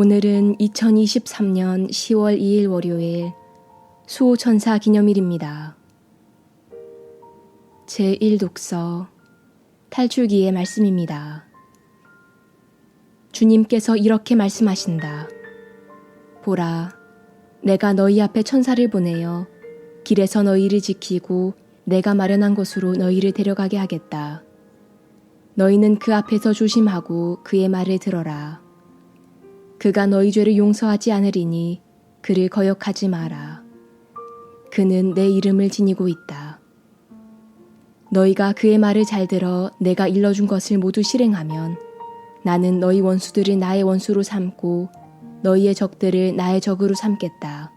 오늘은 2023년 10월 2일 월요일 수호천사 기념일입니다. 제1독서 탈출기의 말씀입니다. 주님께서 이렇게 말씀하신다. 보라, 내가 너희 앞에 천사를 보내어 길에서 너희를 지키고 내가 마련한 곳으로 너희를 데려가게 하겠다. 너희는 그 앞에서 조심하고 그의 말을 들어라. 그가 너희 죄를 용서하지 않으리니 그를 거역하지 마라. 그는 내 이름을 지니고 있다. 너희가 그의 말을 잘 들어 내가 일러준 것을 모두 실행하면 나는 너희 원수들을 나의 원수로 삼고 너희의 적들을 나의 적으로 삼겠다.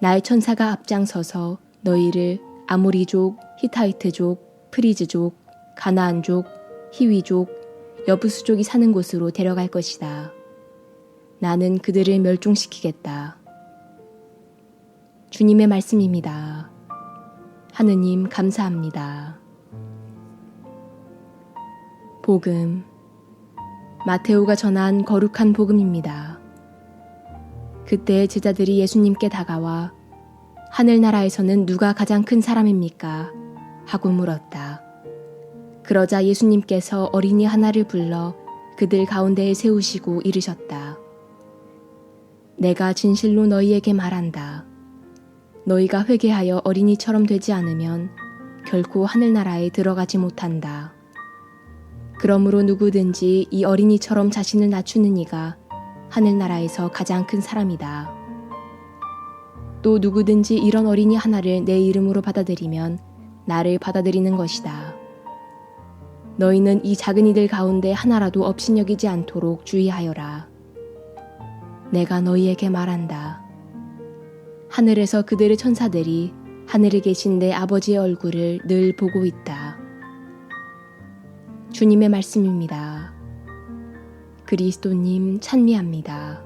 나의 천사가 앞장서서 너희를 아모리족, 히타이트족, 프리즈족, 가나안족, 히위족, 여부수족이 사는 곳으로 데려갈 것이다. 나는 그들을 멸종시키겠다. 주님의 말씀입니다. 하느님 감사합니다. 복음 마테오가 전한 거룩한 복음입니다. 그때 제자들이 예수님께 다가와 하늘나라에서는 누가 가장 큰 사람입니까? 하고 물었다. 그러자 예수님께서 어린이 하나를 불러 그들 가운데에 세우시고 이르셨다. 내가 진실로 너희에게 말한다. 너희가 회개하여 어린이처럼 되지 않으면 결코 하늘나라에 들어가지 못한다. 그러므로 누구든지 이 어린이처럼 자신을 낮추는 이가 하늘나라에서 가장 큰 사람이다. 또 누구든지 이런 어린이 하나를 내 이름으로 받아들이면 나를 받아들이는 것이다. 너희는 이 작은 이들 가운데 하나라도 업신여기지 않도록 주의하여라. 내가 너희에게 말한다. 하늘에서 그들의 천사들이 하늘에 계신 내 아버지의 얼굴을 늘 보고 있다. 주님의 말씀입니다. 그리스도님 찬미합니다.